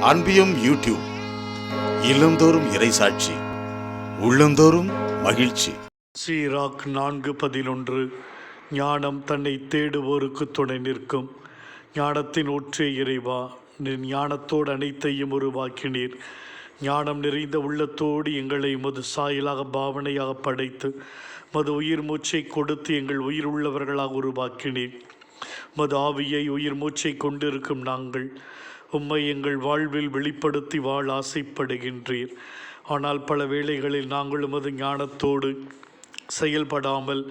அன்பியும் YouTube இல்லந்தோறும் இறைசாட்சி உள்ளந்தோறும் மகிழ்ச்சி. சீராக் நான்கு பதினொன்று. ஞானம் தன்னை தேடுவோருக்கு துணை நிற்கும். ஞானத்தின் ஒற்றே இறைவா நின் ஞானத்தோடு அனைத்தையும் உருவாக்கினீர். ஞானம் நிறைந்த உள்ளத்தோடு எங்களை மது சாயலாக பாவனையாக படைத்து மது உயிர் மூச்சை கொடுத்து எங்கள் உயிர் உள்ளவர்களாக உருவாக்கினீர். மது ஆவியை உயிர் மூச்சை கொண்டிருக்கும் நாங்கள் உம்மை எங்கள் வாழ்வில் வெளிப்படுத்தி வாழ ஆசைப்படுகின்றீர். ஆனால் பல வேளைகளில் நாங்கள் உமது ஞானத்தோடு செயல்படாமல்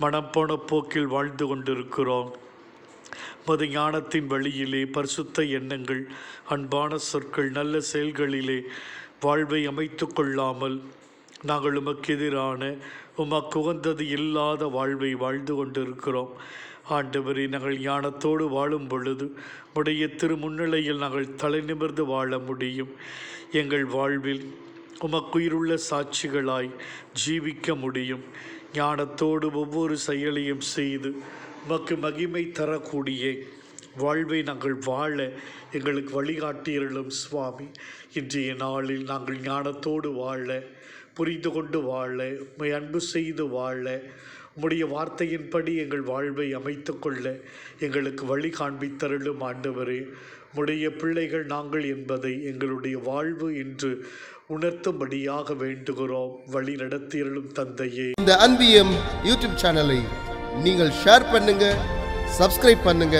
மனப்போன போக்கில் வாழ்ந்து கொண்டிருக்கிறோம். மது ஞானத்தின் வழியிலே பரிசுத்த எண்ணங்கள் அன்பான சொற்கள் நல்ல செயல்களிலே வாழ்வை அமைத்து கொள்ளாமல் நாங்கள் உமக்கு எதிரான உமக்கு உகந்தது இல்லாத வாழ்வை வாழ்ந்து கொண்டிருக்கிறோம். ஆண்டவரே நாங்கள் ஞானத்தோடு வாழும் பொழுது உடைய திரு முன்னிலையில் நாங்கள் தலை நிமிர்ந்து வாழ முடியும். எங்கள் வாழ்வில் உமக்குயிருள்ள சாட்சிகளாய் ஜீவிக்க முடியும். ஞானத்தோடு ஒவ்வொரு செயலையும் செய்து உமக்கு மகிமை தரக்கூடிய வாழ்வை நாங்கள் வாழ எங்களுக்கு வழிகாட்டியர்களும் சுவாமி. இன்றைய நாளில் நாங்கள் ஞானத்தோடு வாழ புரிந்து கொண்டு வாழ உம்மை அன்பு செய்து வாழ உம்முடைய வார்த்தையின்படி எங்கள் வாழ்வை அமைத்து கொள்ள எங்களுக்கு வழி காண்பித்தருளும் ஆண்டவரே. உடைய பிள்ளைகள் நாங்கள் என்பதை எங்களுடைய வாழ்வு என்று உணர்த்தும்படியாக வேண்டுகிறோம். வழி நடத்தியருளும் தந்தையே. இந்த அன்பியம் யூடியூப் சேனலை நீங்கள் ஷேர் பண்ணுங்க சப்ஸ்கிரைப் பண்ணுங்க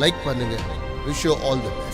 லைக் பண்ணுங்க. Wish all the best